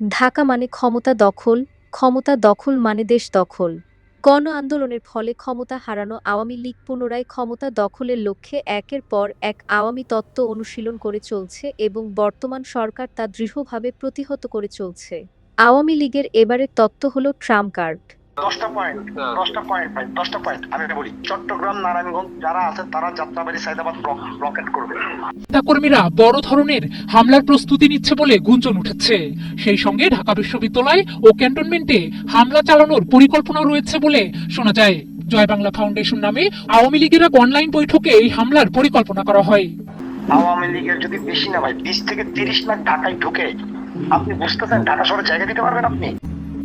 ঢাকা মানে ক্ষমতা দখল ক্ষমতা দখল মানে দেশ দখল। গণ আন্দোলনের ফলে ক্ষমতা হারানো আওয়ামী লীগ পুনরায় ক্ষমতা দখলের লক্ষ্যে একের পর এক আওয়ামী তত্ত্ব অনুশীলন করে চলছে এবং বর্তমান সরকার তা দৃঢ়ভাবে প্রতিহত করে চলছে। আওয়ামী লীগের এবারের তত্ত্ব হল ট্রাম্প কার্ড। দশটা পয়েন্ট দশটা পয়েন্ট ভাই দশটা পয়েন্ট আমি বলি চট্টগ্রাম নারায়ণগঞ্জ যারা আছে তারা যাত্রাবাড়ি সাইদাবাদ ব্লকেট করবে। কর্মীরা বড় ধরনের হামলার প্রস্তুতি নিচ্ছে বলে গুঞ্জন উঠেছে। সেই সঙ্গে ঢাকা বিশ্ববিদ্যালয় ও ক্যান্টনমেন্টে হামলা চালানোর পরিকল্পনা রয়েছে বলে শোনা যায়। জয় বাংলা ফাউন্ডেশন নামে আওয়ামী লীগের এক অনলাইন বৈঠকে এই হামলার পরিকল্পনা করা হয়। আওয়ামী লীগের যদি বেশি না ভাই বিশ থেকে তিরিশ লাখ ঢাকায় ঢুকে আপনি বুঝতেছেন ঢাকা শহরে জায়গা দিতে পারবেন আপনি?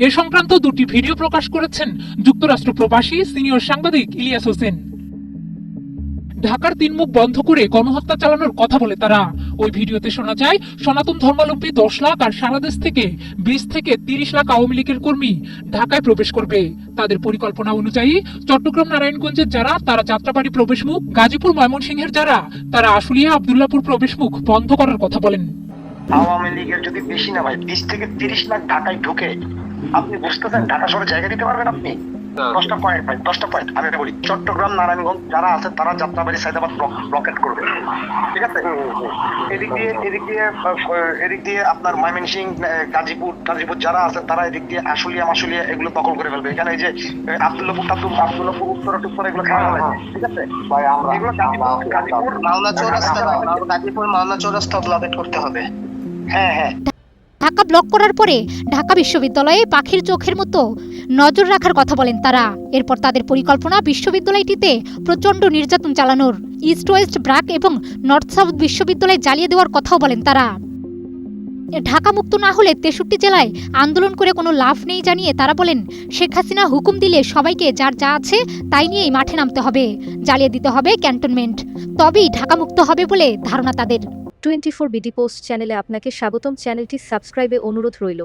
এ সংক্রান্ত দুটি ভিডিও প্রকাশ করেছেন যুক্তরাষ্ট্র প্রবাসী সিনিয়র সাংবাদিক ইলিয়াস হোসেন। ঢাকার তিন মুখ বন্ধ করে গণহত্যা চালানোর কথা বলে তারা। ওই ভিডিওতে শোনা যায়, সনাতন ধর্মাবলম্বী দশ লাখ আর সারা দেশ থেকে বিশ থেকে তিরিশ লাখ আওয়ামী লীগের কর্মী ঢাকায় প্রবেশ করবে। তাদের পরিকল্পনা অনুযায়ী চট্টগ্রাম নারায়ণগঞ্জের যারা, তারা যাত্রাবাড়ি প্রবেশ মুখ গাজীপুর ময়মনসিংহের যারা, তারা আশুলিয়া, আবদুল্লাপুর প্রবেশ মুখ বন্ধ করার কথা বলেন। আওয়ামী লীগের যদি বেশি না ভাই বিশ থেকে তিরিশ লাখ ঢাকায় ঢুকে আপনি বুঝতেছেন ঢাকা শহরে জায়গা দিতে পারবেন আপনি? দশটা পয়েন্ট ভাই দশটা পয়েন্ট আমি বলি চট্টগ্রাম নারায়ণগঞ্জ যারা আছে তারা যাত্রাবাড়ি সাইদাবাদ ব্লকেট করবে। ঠিক আছে? এদিক দিয়ে এদিক দিয়ে এদিক দিয়ে আপনার ময়মনসিং গাজীপুর গাজীপুর যারা আছে তারা এদিক দিয়ে আশুলিয়া মাসুলিয়া এগুলো দখল করে ফেলবে। এখানে এই যে আব্দুল্লাপুর টাব্দুল আব্দুল্লাপুর উত্তর টুত্তর এগুলো খেলা হবে। ঠিক আছে? ভাই আমরা এগুলো গাজীপুর গাজীপুর মাওনা চৌরাস্তা গাজীপুর মাওনা চৌরাস্তা ব্লকেট করতে হবে। হ্যাঁ হ্যাঁ। ঢাকা ব্লক করার পরে ঢাকা বিশ্ববিদ্যালয়ে পাখির চোখের মতো নজর রাখার কথা বলেন তারা। এরপর তাদের পরিকল্পনা বিশ্ববিদ্যালয়টিতে প্রচণ্ড নির্যাতন চালানোর, ইস্ট ওয়েস্ট ব্রাক এবং নর্থ সাউথ বিশ্ববিদ্যালয় জ্বালিয়ে দেওয়ার কথাও বলেন তারা। ঢাকা মুক্ত না হলে তেষট্টি জেলায় আন্দোলন করে কোনো লাভ নেই জানিয়ে তারা বলেন, শেখ হাসিনা হুকুম দিলে সবাইকে যার যা আছে তাই নিয়েই মাঠে নামতে হবে, জ্বালিয়ে দিতে হবে ক্যান্টনমেন্ট। তবেই ঢাকা মুক্ত হবে বলে ধারণা তাদের। টোয়েন্টি ফোর বিডি পোস্ট চ্যানেলে আপনাকে স্বাগতম। চ্যানেলটি সাবস্ক্রাইবে অনুরোধ রইল।